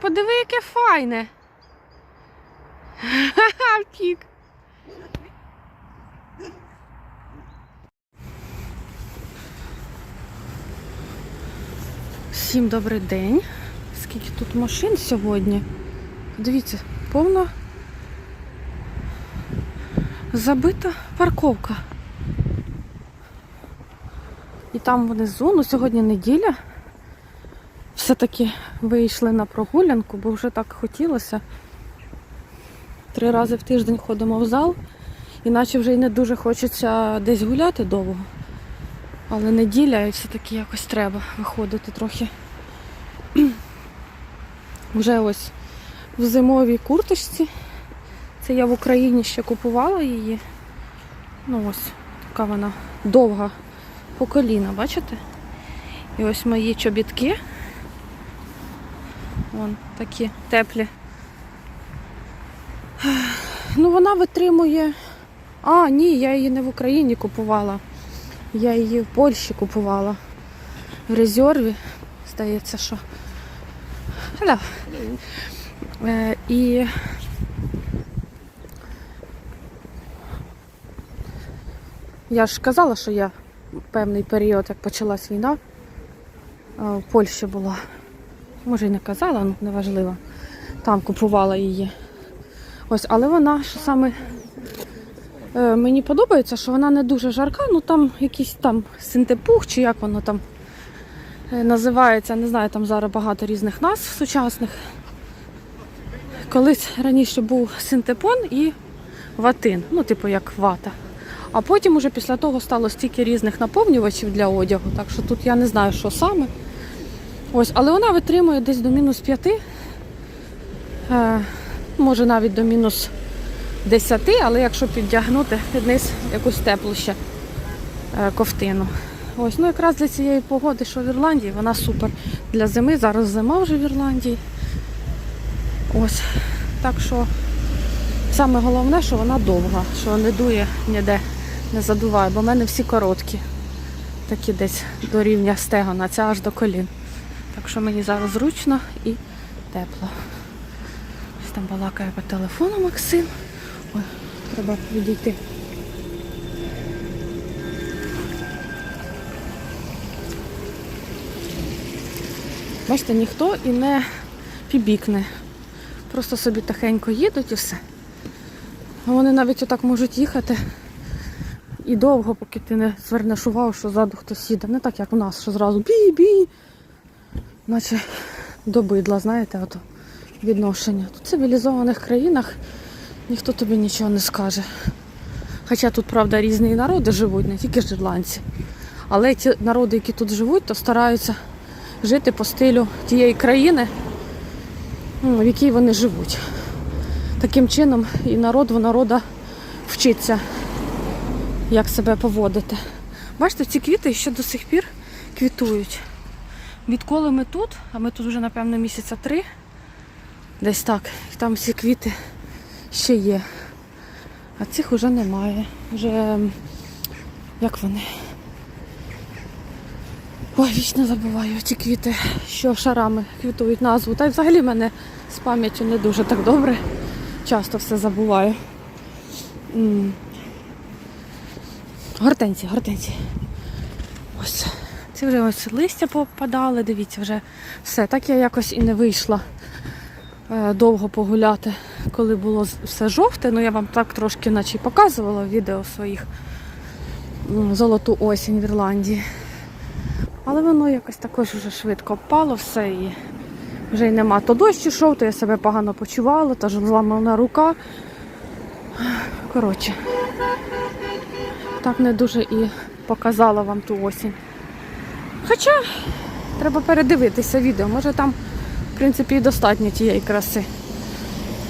подиви, яке файне. Ха-ха, пік. Всім добрий день. Скільки тут машин сьогодні? Дивіться, повна забита парковка. І там внизу, ну сьогодні неділя. Все-таки вийшли на прогулянку, бо вже так хотілося. Три рази в тиждень ходимо в зал, іначе вже й не дуже хочеться десь гуляти довго. Але неділя і все-таки якось треба виходити трохи. Вже ось в зимовій курточці. Це я в Україні ще купувала її. Ну ось, така вона довга по коліна, бачите? І ось мої чобітки. Вон такі теплі. Ну, вона витримує. А, ні, я її не в Україні купувала. Я її в Польщі купувала. В резерві, здається, що. Hello. Е, і я ж казала, що я певний період, як почалась війна, е, в Польщі була. Може і не казала, ну неважливо. Там купувала її. Ось, але вона що саме е, мені подобається, що вона не дуже жарка, ну там якийсь там синтепух, чи як воно там е, називається. Не знаю, там зараз багато різних назв сучасних. Колись раніше був синтепон і ватин, ну, типу як вата. А потім уже після того стало стільки різних наповнювачів для одягу, так що тут я не знаю, що саме. Ось, але вона витримує десь до мінус 5, е, може навіть до мінус 10, але якщо піддягнути під низ якусь теплу ще е, ковтину. Ось, ну якраз для цієї погоди, що в Ірландії, вона супер для зими. Зараз зима вже в Ірландії. Ось. Так що саме головне, що вона довга, що не дує ніде, не задуває, бо в мене всі короткі. Такі десь до рівня стегона, ця аж до колін. Так що мені зараз зручно і тепло. Ось там балакає по телефону Максим. Ой, треба відійти. Бачите, ніхто і не пібікне. Просто собі тихенько їдуть і все. А Вони навіть отак можуть їхати і довго, поки ти не звернеш увагу, що ззаду хтось їде. Не так, як у нас, що зразу бі-бі. Наче до бидла, знаєте, ото відношення. Тут в цивілізованих країнах ніхто тобі нічого не скаже. Хоча тут, правда, різні народи живуть, не тільки ірландці. Але ті народи, які тут живуть, то стараються жити по стилю тієї країни, ну, в якій вони живуть. Таким чином і народ в народа вчиться, як себе поводити. Бачите, ці квіти ще до сих пір квітують. Відколи ми тут, а ми тут вже, напевно, місяця три, десь так, і там всі квіти ще є. А цих вже немає. Вже як вони? Ой, вічно забуваю ті квіти, що шарами квітують назву. Та й взагалі в мене з пам'яттю не дуже так добре. Часто все забуваю. М. Гортензії, гортензії. Ось. Ці вже ось листя попадали, дивіться, вже все. Так я якось і не вийшла е, довго погуляти, коли було все жовте. Ну я вам так трошки наче показувала в відео своїх золоту осінь в Ірландії. Але воно якось також вже швидко впало все і вже й нема. То дощ ішов, то я себе погано почувала, та ж зламана рука. Коротше, так не дуже і показала вам ту осінь. Хоча треба передивитися відео, може там, в принципі, і достатньо тієї краси.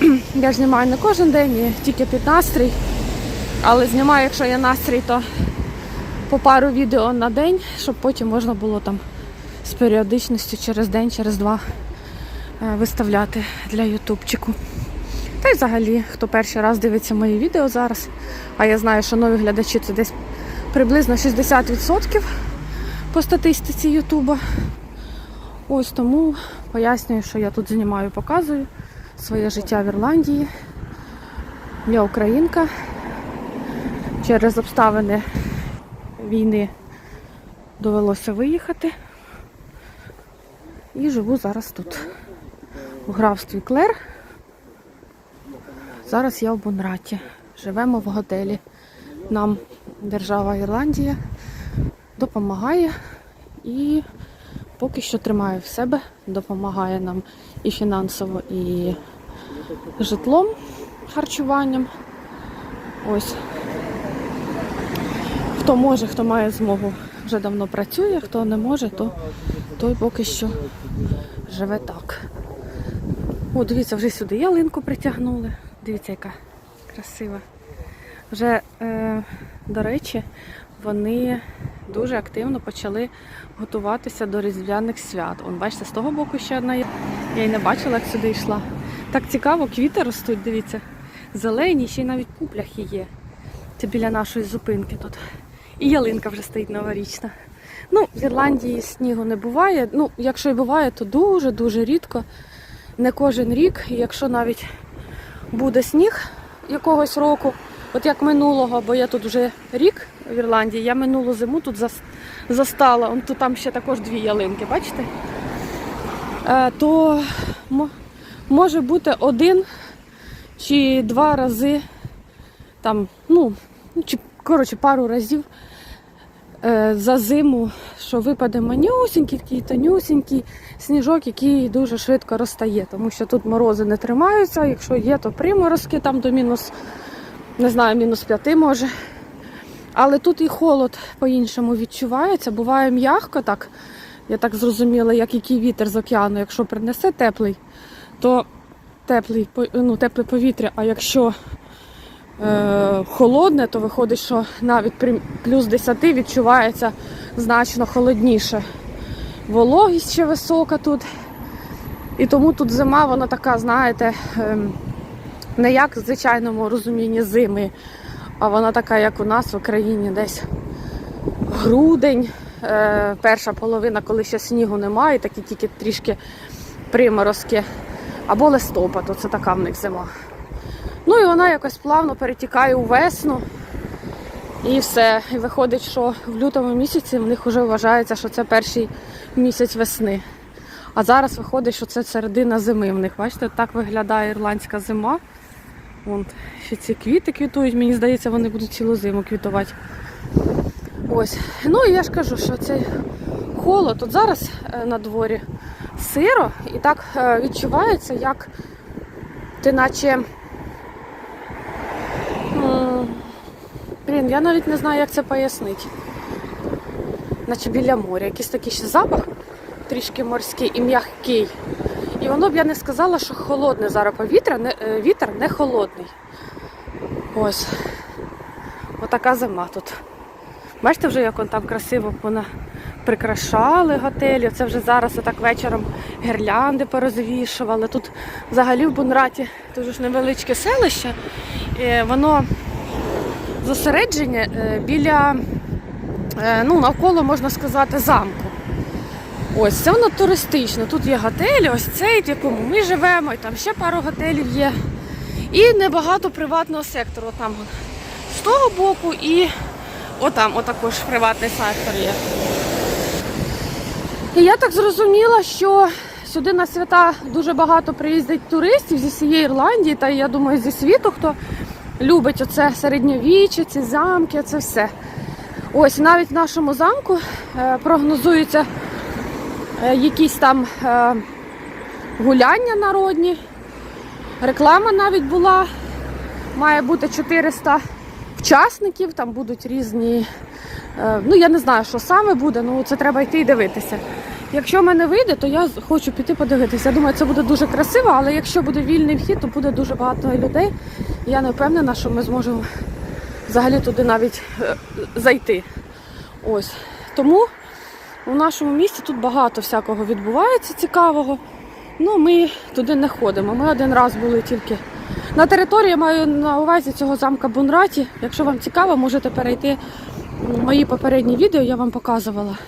Я ж знімаю не кожен день, тільки під настрій. Але знімаю, якщо є настрій, то по пару відео на день, щоб потім можна було там з періодичністю через день, через два е, виставляти для ютубчику. Та й взагалі, хто перший раз дивиться мої відео зараз, а я знаю, що нові глядачі це десь приблизно 60% по статистиці Ютуба. Ось тому пояснюю, що я тут знімаю, показую своє життя в Ірландії. Я українка. Через обставини війни довелося виїхати. І живу зараз тут, у графстві Клер. Зараз я в Бонраті. Живемо в готелі. Нам держава Ірландія допомагає і поки що тримає в себе, допомагає нам і фінансово, і житлом, харчуванням. Ось. Хто може, хто має змогу, вже давно працює, хто не може, то той поки що живе так. О, дивіться, вже сюди ялинку притягнули. Дивіться, яка красива. Вже, е, до речі, вони дуже активно почали готуватися до різдвяних свят. Он, бачите, з того боку ще одна є. Я й не бачила, як сюди йшла. Так цікаво, квіти ростуть, дивіться. Зелені, ще й навіть пупляхи є. Це біля нашої зупинки тут. І ялинка вже стоїть новорічна. Ну, в Ірландії снігу не буває. Ну, якщо і буває, то дуже-дуже рідко. Не кожен рік. І якщо навіть буде сніг якогось року, от як минулого, бо я тут вже рік в Ірландії, я минулу зиму тут застала. Он тут там ще також дві ялинки, бачите? Е, то може бути один чи два рази, там, ну, чи коротше пару разів е, за зиму, що випаде манюсінький, такий тонюсінький сніжок, який дуже швидко розтає, тому що тут морози не тримаються. Якщо є, то приморозки там до мінус, не знаю, мінус п'яти може. Але тут і холод по-іншому відчувається. Буває м'ягко так. Я так зрозуміла, як який вітер з океану. Якщо принесе теплий, то теплий, ну, тепле повітря, а якщо е, холодне, то виходить, що навіть при плюс 10 відчувається значно холодніше. Вологість ще висока тут. І тому тут зима, вона така, знаєте, ем, не як в звичайному розумінні зими, а вона така, як у нас в Україні, десь грудень, е, перша половина, коли ще снігу немає, такі тільки трішки приморозки, або листопад, оце така в них зима. Ну і вона якось плавно перетікає у весну. І все. І виходить, що в лютому місяці в них вже вважається, що це перший місяць весни. А зараз виходить, що це середина зими в них. Бачите, так виглядає ірландська зима. Вон, ще ці квіти квітують, мені здається, вони будуть цілу зиму квітувати. Ось. Ну і я ж кажу, що цей холод, от зараз е, на дворі сиро, і так е, відчувається, як ти наче. Блін, я навіть не знаю, як це пояснити. Наче біля моря. Якийсь такий ще запах, трішки морський і м'який. І воно б я не сказала, що холодне зараз повітря, не, е, вітер не холодний. Ось. Отака зима тут. Бачите вже, як он там красиво вона прикрашали готелі. Це вже зараз отак вечором гірлянди порозвішували. Тут взагалі в Бунраті дуже ж невеличке селище. І воно зосередження е, біля, е, ну, навколо, можна сказати, замку. Ось, це воно туристичне. Тут є готелі, ось цей, в якому ми живемо, і там ще пару готелів є. І небагато приватного сектору. Там з того боку і отам, отакож приватний сектор є. І я так зрозуміла, що сюди на свята дуже багато приїздить туристів зі всієї Ірландії, та я думаю, зі світу, хто любить оце середньовіччя, ці замки, це все. Ось навіть в нашому замку е, прогнозуються е, якісь там е, гуляння народні. Реклама навіть була. Має бути 400 учасників, там будуть різні. е, Ну, я не знаю, що саме буде, ну це треба йти і дивитися. Якщо в мене вийде, то я хочу піти подивитися. Я думаю, це буде дуже красиво, але якщо буде вільний вхід, то буде дуже багато людей. Я не впевнена, що ми зможемо взагалі туди навіть е, зайти. Ось. Тому у нашому місті тут багато всякого відбувається цікавого. Ну, ми туди не ходимо. Ми один раз були тільки на території, маю на увазі цього замка Бунраті. Якщо вам цікаво, можете перейти мої попередні відео, я вам показувала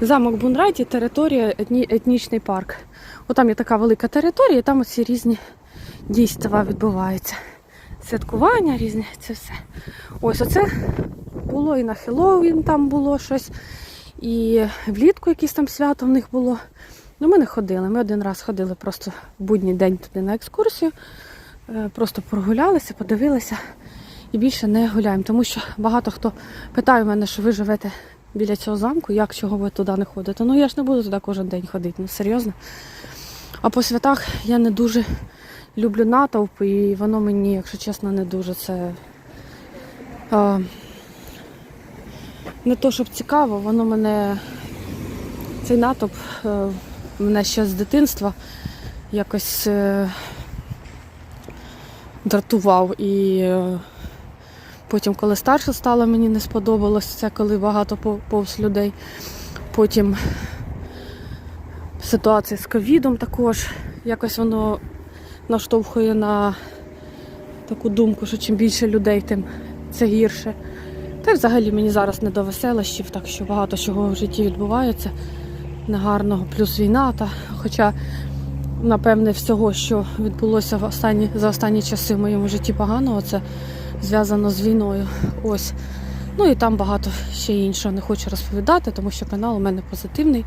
Замок Бунраті, територія, етні, етнічний парк. Отам є така велика територія, і там оці різні дійства відбуваються. Святкування різні, це все. Ось оце було і на Хеллоуін там було щось, і влітку якесь там свято в них було. Ну, ми не ходили. Ми один раз ходили просто в будній день туди на екскурсію. Е, Просто прогулялися, подивилися і більше не гуляємо. Тому що багато хто питає мене, що ви живете біля цього замку, як чого ви туди не ходите. Ну я ж не буду туди кожен день ходити, ну серйозно. А по святах я не дуже люблю натовп, і воно мені, якщо чесно, не дуже це. Не то, щоб цікаво, воно мене. Цей натовп е, мене ще з дитинства якось е, дратував. І е, потім, коли старше стало, мені не сподобалось це, коли багато повз людей. Потім ситуація з ковідом також. Якось воно наштовхує на таку думку, що чим більше людей, тим це гірше. Та й взагалі мені зараз не до веселощів, так що багато чого в житті відбувається негарного, плюс війна. Та, хоча, напевне, всього, що відбулося в останні, за останні часи в моєму житті поганого, це зв'язано з війною. Ось. Ну і там багато ще іншого не хочу розповідати, тому що канал у мене позитивний.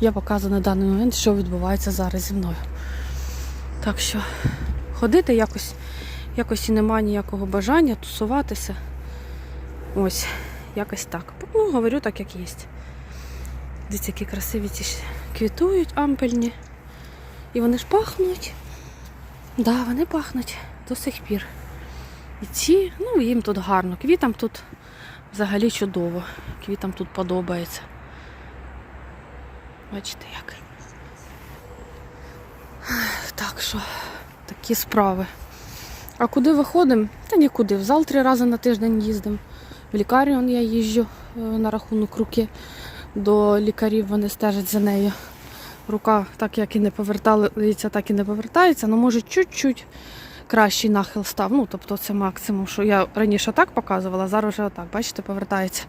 Я показую на даний момент, що відбувається зараз зі мною. Так що ходити якось, якось і немає ніякого бажання тусуватися. Ось, якось так. Ну, говорю так, як є. Дивіться, які красиві ці квітують ампельні. І вони ж пахнуть. Так, да, вони пахнуть до сих пір. І ці, ну їм тут гарно. Квітам тут взагалі чудово. Квітам тут подобається. Бачите як. Так що, такі справи. А куди виходимо? Та нікуди. В зал три рази на тиждень їздимо. В лікарню я їжджу е, на рахунок руки до лікарів, вони стежать за нею. Рука так як і не повертається, так і не повертається, але може чуть-чуть кращий нахил став. Ну, тобто це максимум, що я раніше так показувала, а зараз вже отак, бачите, повертається.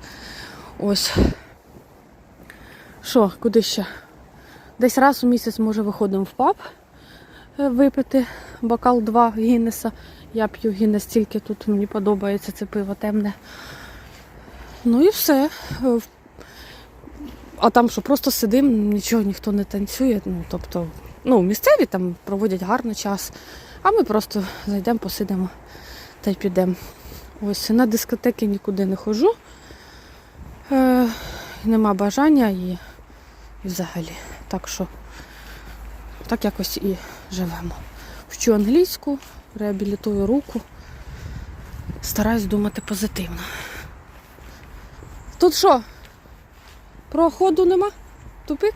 Ось. Що, куди ще? Десь раз у місяць, може, виходимо в паб е, випити бокал 2 Гіннеса. Я п'ю Гіннес тільки тут мені подобається це пиво темне. Ну і все. Е, А там що просто сидимо, нічого ніхто не танцює. Ну, тобто, ну, місцеві там проводять гарний час, а ми просто зайдемо, посидимо та й підемо. Ось на дискотеки нікуди не ходжу. Е, нема бажання і, і взагалі. Так що так якось і живемо. Вчу англійську, реабілітую руку. Стараюсь думати позитивно. Тут що? Проходу нема? Тупик?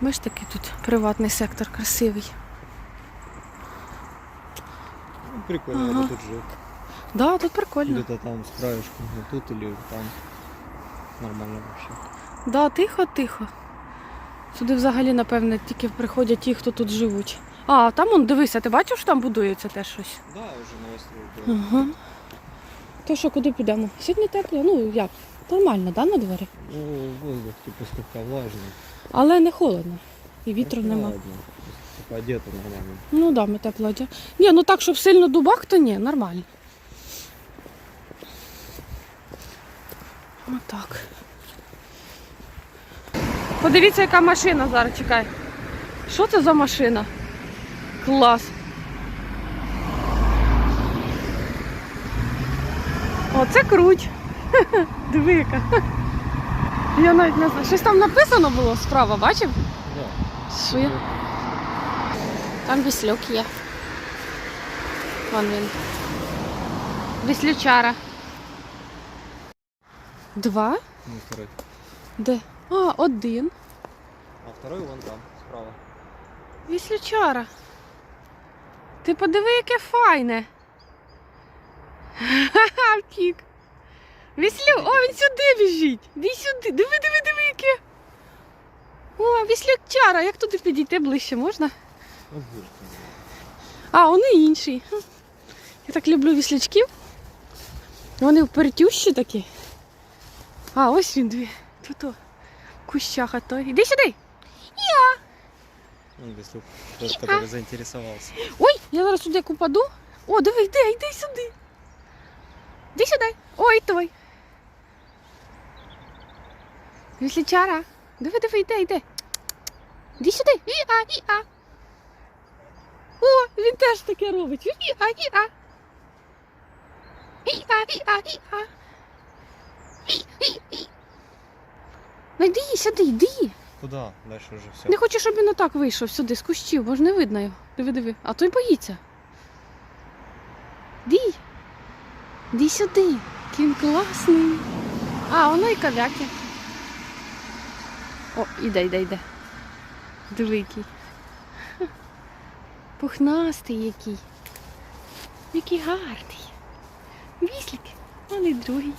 Ми ж такий тут приватний сектор красивий. Ну, Прикольно, Ага. тут жил. Да, тут прикольно. Где-то там краешку, ну, тут или там. Нормально вообще. Да, тихо, тихо. Сюди взагалі, напевне, тільки приходять ті, хто тут живуть. А, там он дивися, ти бачив, що там будується теж щось? Да, уже новострой был. Ага. То що, куди підемо? Сьогодні тепло, ну як? Нормально, да, на дворі? Ну, воздух типа слегка влажный. Але не холодно. І вітру Ну, нема. Типа одето нормально. Ну да, ми тепло одяг. Ні, ну так, щоб сильно дубак, то ні, нормально. Отак. Подивіться, яка машина зараз чекай. Що це за машина? Клас. Оце круть. Диви яка. Я навіть не знаю. Щось там написано було справа, бачив? Да. Що я? Там віслюк є. Вон він. Віслючара. Два? Ну, второй. Де? А, один. А второй вон там, справа. Віслючара. Ти подиви, яке файне. Ха-ха, втік. Віслю, о, він сюди біжить. Іди сюди. Диви, диви, диви, яке. О, віслючара. Як туди підійти ближче можна? А, вони інші. Хм. Я так люблю віслячків. Вони впертющі такі. А, ось він дві. Тут. о. кущах, а то. Іди сюди. Он без рук. Тот, который. Ой, я зараз сюди упаду. О, диви, йди, йди сюди. Іди сюди. Ой, той. Віслічара. Диви, диви, йде, йде. Іди сюди. І-а, і-а. О, він теж таке робить. І-а, і-а. І-а, і-а, і-а. Ну йди сюди, йди. Куда? Дальше уже все. Не хочу, щоб він отак вийшов сюди з кущів, бо ж не видно його. Диви, диви. А той боїться. Ді. Ді сюди. Який класний. А, воно і каляки. О, іде, іде, іде. Диви який. Ха. Пухнастий який. Який гарний. Віслік. І другий.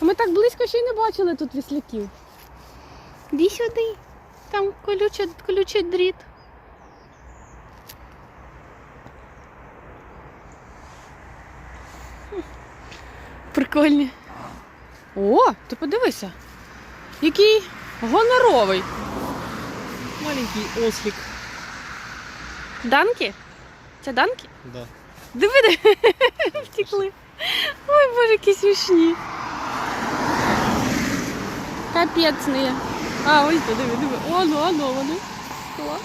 А ми так близько ще й не бачили тут вісляків. Ді сюди. Там колючий дріт. Прикольні. О, ти подивися. Який гоноровий. Маленький ослик. Данки? Це данки? Да. Диви, диви, втекли. Ой, боже, які смішні. Капець не. А, ось диви, диви. Оно, оно, вони. Клас.